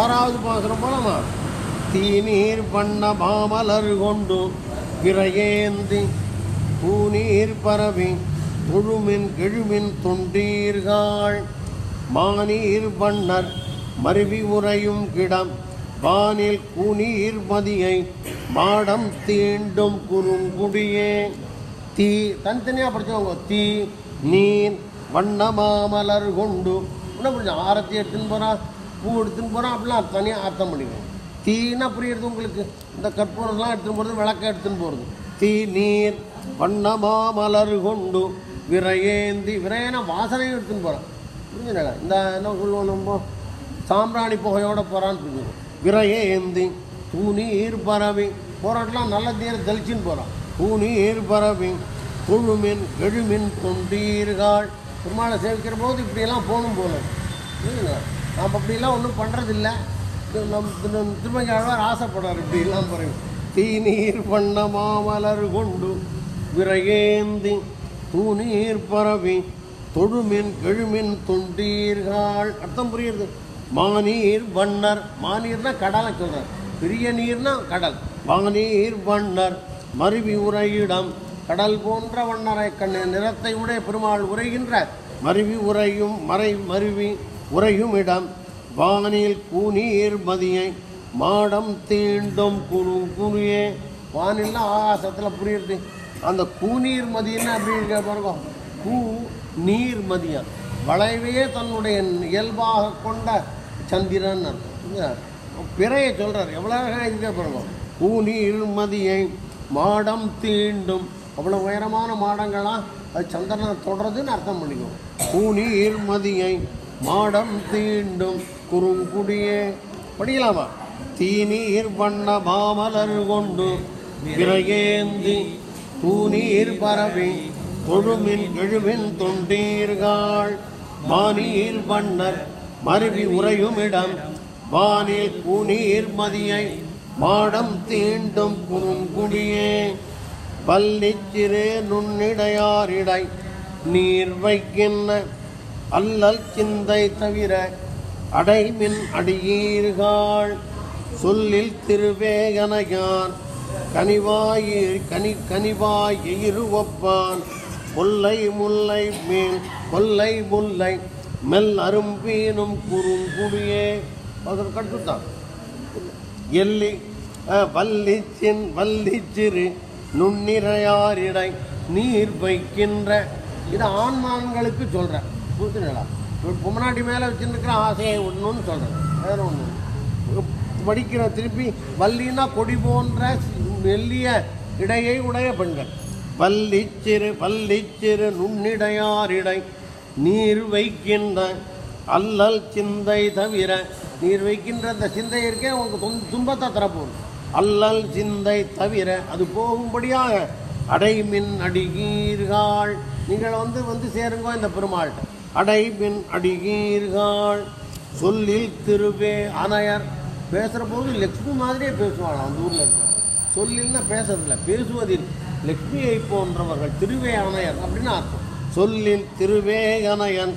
ஆறாவது பாசனம் போலாமா? தீநீர் பண்ண பாமலர் கொண்டு விரையேந்தி பூநீர் பரவி முழுமின் கெழுமின் தொண்டீர்கள். மானீர் பண்ணர் மருவி உறையும் கிடம் வானில் குநீர் மதியை மாடம் தீண்டும் குறுங்குடியே. தீ தனித்தனியாக படித்தவங்க தீ நீர் வண்ண மாமலர் கொண்டு. என்ன புரிஞ்சு ஆரத்தி எடுத்துன்னு போகிறான் பூ எடுத்துன்னு போகிறான் அப்படிலாம் தனியாக அர்த்தம் பண்ணிக்கணும் தீனா புரியுறது உங்களுக்கு. இந்த கற்பூரம்லாம் எடுத்துன்னு போகிறது விளக்க எடுத்துன்னு போகிறது தீ நீர் வண்ணமா மலர் கொண்டு விரையேந்தி விரையனா வாசனையும் எடுத்துன்னு போகிறான் புரிஞ்சுனாங்க இந்த என்ன சொல்லுவோம் நம்ம? சாம்பிராணி புகையோட போகிறான்னு புரிஞ்சுக்கணும் விரையேந்தி தூணீர் பரவி. போராட்டலாம் நல்ல நீர் தெளிச்சின்னு போகிறான் தூணீர் பரவி. குழுமின் கெழுமின் கொண்டீர்கள். பெருமாளை சேவிக்கிற போது இப்படியெல்லாம் போகணும் போகணும் புரியுதுங்களா நாம் அப்படிலாம் ஒன்றும் பண்ணுறதில்ல நம் திருமஞ்சாழ்வார் ஆசைப்படுறார் இப்படிலாம் பாருங்க. தீநீர் பண்ண மாமலர் கொண்டு விரையேந்தி தூநீர் பரவி தொழுமின் கெழுமின் தொண்டீர்கள் அர்த்தம் புரியுது மாநீர் வண்ணர். மாநீர்னா கடலை சொல்கிறார் பெரிய நீர்னா கடல். வானீர் வண்ணர். மருவி உரையிடம் கடல் போன்ற வண்ணரை கண்ணு. நிறத்தை உடைய பெருமாள் உரைகின்ற மருவி உரையும் மறை மருவி உறையும் இடம் வானில் குநீர் மதியை மாடம் தீண்டும் குழு குனியே. வானில்னா ஆகாசத்தில் புரியுறது. அந்த கூநீர் மதியன்னு அப்படி இருக்க பாருங்க. கூ நீர் மதியம் வளைவையே தன்னுடைய இயல்பாக கொண்ட சந்திரன் அர்த்தம் பிறையை சொல்கிறார் எவ்வளோ இருக்க பாருங்க. கூநீர் மதியை மாடம் தீண்டும். அவ்வளோ உயரமான மாடங்களாம் அது சந்திரனை தொடருதுன்னு அர்த்தம் பண்ணிக்குவோம் கூநீர் மதியை மாடம் தீண்டும் குறுங்குடியே. படிக்கலாமா? தீநீர் வண்ண மாமலர் கொண்டு விரையேந்தி தூநீர் பரவி தொழுமின் எழுவின் தொண்டீர்காள். மானீர் வண்ணர் மருவி உறையும் இடம். வானில் கூனீர் மதியை மாடம் தீண்டும் குறுங்குடியே. பல்லிச்சிறு நுண்ணிடையாரிடை நீர் வைக்கின்ற அல்லல் சிந்தை தவிர அடைமின் அடியீர்கள் சொல்லில் திருவேகனையான் கனிவாயிர் கனி கனிவாய் எயிருவப்பான் கொல்லை முல்லை மேல் கொல்லை முல்லை மெல் அரும்பீனும் குறுங்குடியே. அதற்கு கட்டுத்தான். எல்லி வல்லிச்சின் வல்லிச்சிறு நுண்ணிறையாரிடை நீர் வைக்கின்ற. இது ஆண்மான்களுக்கு சொல்கிறேன் புரிஞ்சுங்களா பொம்மநாட்டி மேலே வச்சுருக்கிற ஆசையை ஒன்றுன்னு சொல்கிறேன் வேற ஒன்று படிக்கிற திருப்பி வள்ளினா கொடி போன்ற மெல்லிய இடையை உடைய பெண்கள். வல்லிச்சிறு பள்ளிச்சிறு நுண்ணிடையாரிடை நீர் வைக்கின்ற அல்லல் சிந்தை தவிர நீர் வைக்கின்ற அந்த சிந்தை இருக்கே உங்களுக்கு துன்- துன்பத்தை தரப்போகுது. அல்லல் சிந்தை தவிர அது போகும்படியாக அடைமின் அடிகீர்கள் நீங்கள் வந்து வந்து சேருங்கோ இந்த பெருமாள்கிட்ட. அடைமின் அடிகீர்கள் சொல்லில் திருவே அணையர். பேசுகிற போது லக்ஷ்மி மாதிரியே பேசுவாங்க அந்த ஊரில் இருக்க சொல்லில்னா பேசுறதில்ல பேசுவதில் லக்ஷ்மியை போன்றவர்கள் திருவே அணையர் அப்படின்னு அர்த்தம். சொல்லில் திருவே அணையன்.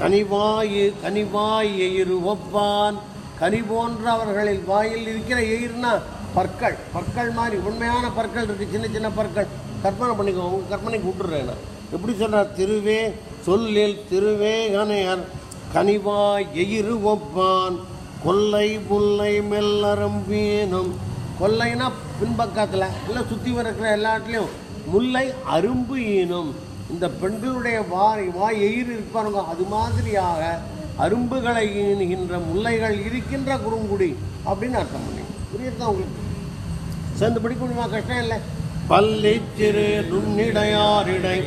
கனிவாயு கனிவாய் எயிறு ஒப்பான். கனி போன்ற அவர்களில் வாயில் இருக்கிற எயிர்னா பற்கள் பற்கள் மாதிரி உண்மையான பற்கள் இருக்குது சின்ன சின்ன பற்கள். கற்பனை பண்ணிக்கோ உங்கள் கற்பனைக்கு விட்டுறேன் நான். எப்படி சொல்றார் திருவே சொல்லில் திருவேகனையர் கனிவாய் எயிறு ஒப்பான் கொல்லை புல்லை மெல்லரம்பீனும் கொல்லைனா பின்பக்கத்தில் இல்லை சுற்றி இருக்கிற எல்லா இடத்துலையும் முல்லை அரும்பு ஈனும். இந்த பெண்களுடைய வாய் வாய் எயிர் இருப்பாருங்க அது மாதிரியாக அரும்புகளை ஈனுகின்ற முல்லைகள் இருக்கின்ற குறுங்குடி அப்படின்னு அர்த்தம் பண்ணி புரியுதா உங்களுக்கு? சேர்ந்து பிடிக்கணுமா? கஷ்டம் இல்லை. பள்ளி சிறு நுண்ணிடையாரிடை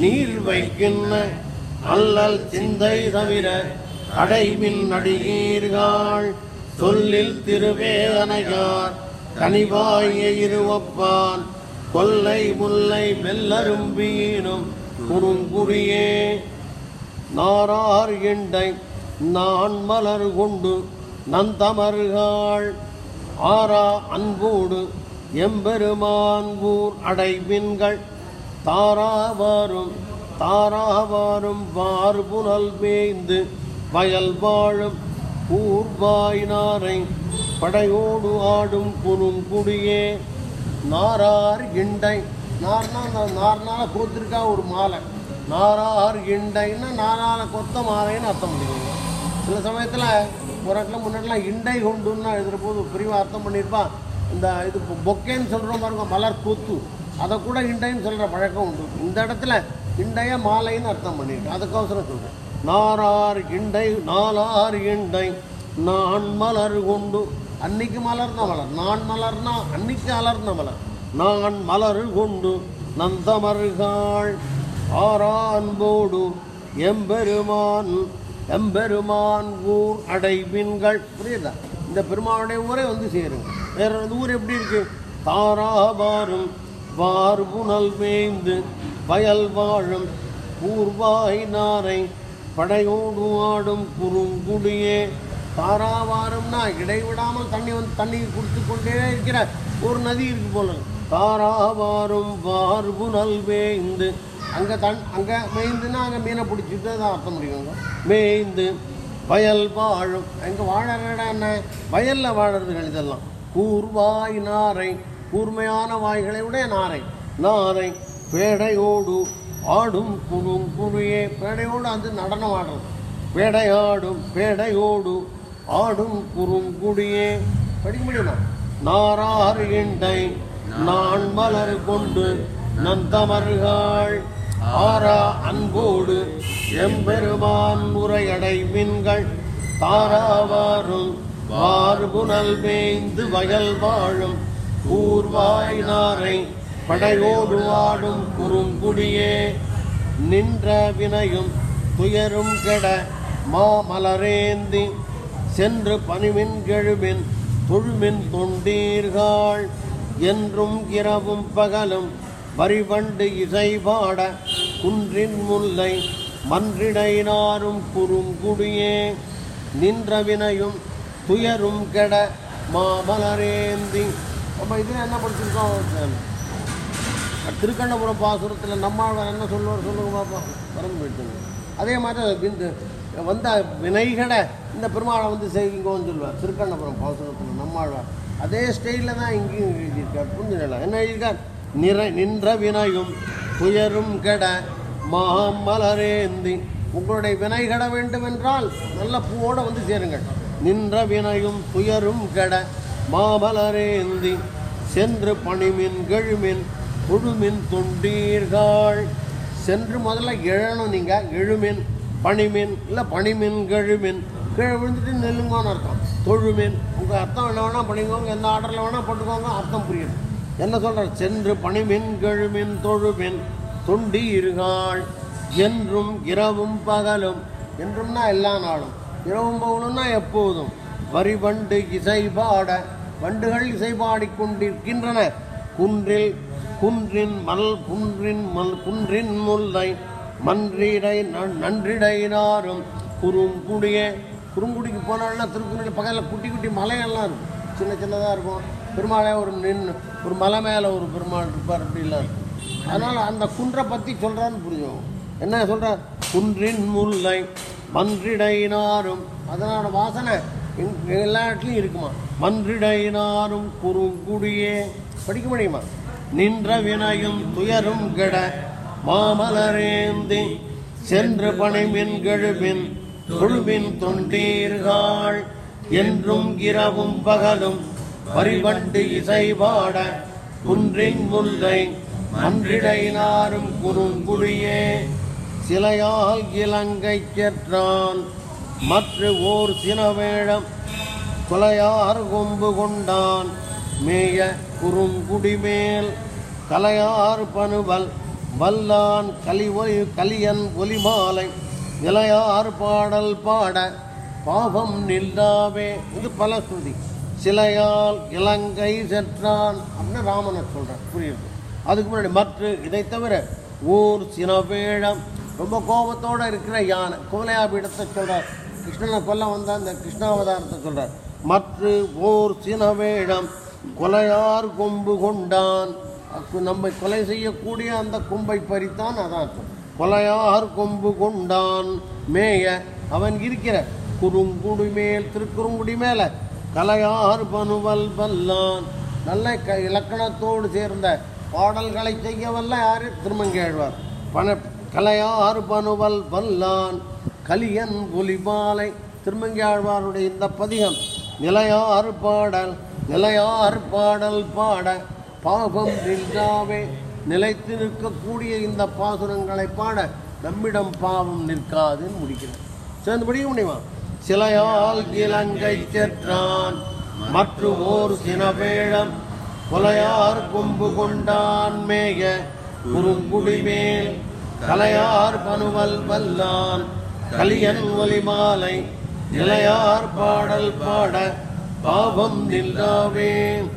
நீர் வைக்கின்ற அல்லல் சிந்தை தவிர அடைமின் நடிகீர்கள் சொல்லில் திருவேதனையார் கனிவாய இருவப்பான் கொல்லை முல்லை வெல்லரும்பீனும் குறுங்குடியே. நாரார் எண்டை நான் மலர் கொண்டு நந்தமருகாள் ஆரா அன்போடு எம்பெருமான் ஊர் அடைமின்கள் தாராவாரும் தாராவாரும் வார்புனல் மேய்ந்து வயல் வாழும் கூர்வாயினாரை படையோடு ஆடும் குறுங்குடியே நாரார் இண்டை நார்னா நார்னால கோத்திருக்கா ஒரு மாலை. நாரார் இண்டைன்னா நாரால கொத்த மாலைன்னு அர்த்தம் பண்ணிக்கோங்க சில சமயத்தில் ஒரு முன்னாடிலாம் இண்டை கொண்டுன்னு எழுதுகிற போது பிரிவாக அர்த்தம் பண்ணியிருப்பான். இந்த இது பொக்கேன்னு சொல்கிறோம் பாருங்க மலர் கூத்து. அதை கூட இண்டைன்னு சொல்கிற பழக்கம் உண்டு. இந்த இடத்துல இண்டைய மாலைன்னு அர்த்தம் பண்ணிட்டு அதுக்கோசரம் சொல்கிறேன் நாரார் இண்டை நாலார் இண்டை நான் மலர் கொண்டு. அன்னைக்கு மலர்ந்த மலர். நான் மலர்னா அன்னைக்கு அலர்ந்த மலர். நான் மலர் கொண்டு நந்தமருகாள் ஆரான்போடு எம்பெருமான் எம்பெருமான் ஊர் அடைவின்கள். புரியுதா? இந்த பெருமானுடைய ஊரை வந்து சேருங்க. வேற அந்த ஊர் எப்படி இருக்கு? தாராபாரும் வார்புணல் மேய்ந்து வயல் வாழும் பூர்வாய் நாரை படையோடு ஆடும் குறுங்குடியே. தாராவாரம்னா இடைவிடாமல் தண்ணி வந்து தண்ணி கொடுத்து கொண்டே இருக்கிற ஒரு நதி இருக்கு போல தாராவாரும் வார்புணல் மேய்ந்து அங்கே தன் அங்கே மேய்ந்துன்னா அங்கே மீனை பிடிச்சிட்டு தான் அர்த்தம் முடியுங்க மேய்ந்து வயல் வாழும். அங்கே வாழறடா என்ன? வயலில் வாழறதுகள் இதெல்லாம் கூர்வாய் நாரை கூர்மையான வாய்களை உடைய நாரை. நாரை பேடையோடு ஆடும் குழும் குழியே. பேடையோடு அது நடனம் ஆடுறது. பேடையாடும் பேடையோடு ஆடும் குறுங்குடியே படிக்க முடியுமா? நாராறு இண்டை நான் மலர் கொண்டு நந்தமர்கள். ஆரா அன்போடு எம்பெருமான் உரையடை மின்கள் தாராவாரும் வார்புணல் மேய்ந்து வயல் வாழும் கூர்வாய் நாரை படையோடு வாடும் குறுங்குடியே. நின்ற வினையும் துயரும் கெட மாமலரேந்தி சென்று பணிமின் கெழுமின் தொழுமின் தொண்டீர்கள் என்றும் இரவும் பகலும் வரிவண்டு இசை பாட குன்றின் முல்லை மன்றிடைனாரும் குறுங்குடியே நின்ற வினையும் துயரும் கெட மாமலரேந்தி நம்ம இதில் என்ன படிச்சிருக்கோம்? திருக்கண்ணபுரம் பாசுரத்தில் நம்மாழ்வார் என்ன சொல்லுவார் சொல்லுங்க பாப்பா. மறந்து போயிட்டு அதே மாதிரி வந்த வினைகளை இந்த பெருமாளை வந்து செய்வீங்கன்னு சொல்லுவார். திருக்கண்ணபுரம் பாசுரத்தில் நம்மாழ்வார். அதே ஸ்டைலில் தான் இங்கேயும் எழுதியிருக்கார். புரிஞ்சுக்கலாம் என்ன எழுதியிருக்கார்? நிறை நின்ற வினையும் துயரும் கெட மாமலரேந்தி. உங்களுடைய வினை கெட வேண்டுமென்றால் நல்ல பூவோடு வந்து சேருங்கள். நின்ற வினையும் துயரும் கெட மாமலரேந்தி. சென்று பணிமின் கெழுமின் புழுமின் தொண்டீர்கள். சென்று முதல்ல எழணும் நீங்கள் எழுமின் பனிமின் இல்லை பனிமின் கெழுமின். கீழே விழுந்துட்டு நெல்லுங்கன்னு அர்த்தம். தொழுமின் உங்கள் அர்த்தம் என்ன வேணால் பண்ணிக்கோங்க எந்த ஆர்டரில் வேணால் போட்டுக்கோங்க அர்த்தம் புரியும் என்ன சொல்கிறார் சென்று பணிமின் கெழுமின் தொழுமின் தொண்டீர்கள் என்றும் இரவும் பகலும். என்றும்னா எல்லா நாளும். இரவும் பகலும்னா எப்போதும். வரி வண்டு இசை பாட வண்டுகள் இசை பாடிக்கொண்டிருக்கின்றன குன்றில் குன்றின் மல் குன்றின் மல் குன்றின் முல்லை மன்றிடை நன்- நன்றிடைனாரும் குறுங்குடியே குறுங்குடிக்கு போனால்னா திருக்குறளி பக்கத்தில் குட்டி குட்டி மலையெல்லாம் இருக்கும். சின்ன சின்னதாக இருக்கும். பெருமாளே ஒரு நின்று ஒரு மலை மேலே ஒரு பெருமாள் இருப்பார் அப்படிலாம் இருக்கும் அதனால் அந்த குன்றை பற்றி சொல்கிறான்னு புரியும். என்ன சொல்கிறார் குன்றின் முல்லை மன்றிடையினாரும். அதனோட வாசனை எல்லா இடத்துலையும் இருக்குமா? மன்றிடையினாரும் குறுங்குடியே படிக்க முடியுமா? நின்ற வினையும் துயரும் கெட மாமலரேந்தி சென்று பணிமின் கெழுமின் தொழுவின் தொண்டீர்கள். என்றும் இரவும் பகலும் வரிவண்டு இசை பாட குன்றின் முல்லை அன்றிடையினாரும் குறுங்குடியே சிலையால் இலங்கை செற்றான் மற்ற ஓர் சினவேழம் கொலையார் கொம்பு கொண்டான் மேய குறுங்குடிமேல் கலையார் பனுவல் வல்லான் கலி ஒலி கலியன் ஒலிமாலை இளையார் பாடல் பாட பாவம் நில்லாவே. இது பல ஸ்ருதி. சிலையால் இலங்கை செற்றான் அப்படின்னு ராமனை சொல்கிறார் புரியுது? அதுக்கு முன்னாடி மற்ற இதை தவிர ஊர் சினவேழம் ரொம்ப கோபத்தோடு இருக்கிற யானை குவலையாபீடத்தை சொல்கிறார் கிருஷ்ணனை கொல்ல வந்த அந்த கிருஷ்ணாவதாரத்தை சொல்கிறார் மற்ற ஓர் சினவேழம் கொலையார் கொம்பு கொண்டான். நம்மை கொலை செய்யக்கூடிய அந்த கொம்பை பறித்தான் அதான் கொலையார் கொம்பு கொண்டான் மேய. அவன் இருக்கிற குறுங்குடி மேல் திருக்குறுங்குடி மேலே கலையார் பனுவல் வல்லான் நல்ல க இலக்கணத்தோடு சேர்ந்த பாடல்களை செய்ய வல்ல யாரு? திருமங்கேழ்வார். பண கலையார் பனுவல் வல்லான் கலியன் புலிமாலை திருமங்கியாழ்வாருடைய இந்த பதிகம் நிலையார் பாடல் நிலையார் பாடல் பாட பாபம் நின்றாவே நிலைத்து நிற்கக்கூடிய இந்த பாசுரங்களை பாட நம்மிடம் பாவம் நிற்காதுன்னு முடிக்கிறேன் சேர்ந்து படிக்க முடியுமா? சிலையால் இலங்கை சென்றான் மற்ற ஓர் சினவேழம் கொலையார் கொம்பு கொண்டான் மேய குறுங்குடிமேல் கலையார் பனுவல் வல்லான் கலியன் ஒலி மாலை நிலையார் பாடல் பாட பாவம் நில்லாவேன்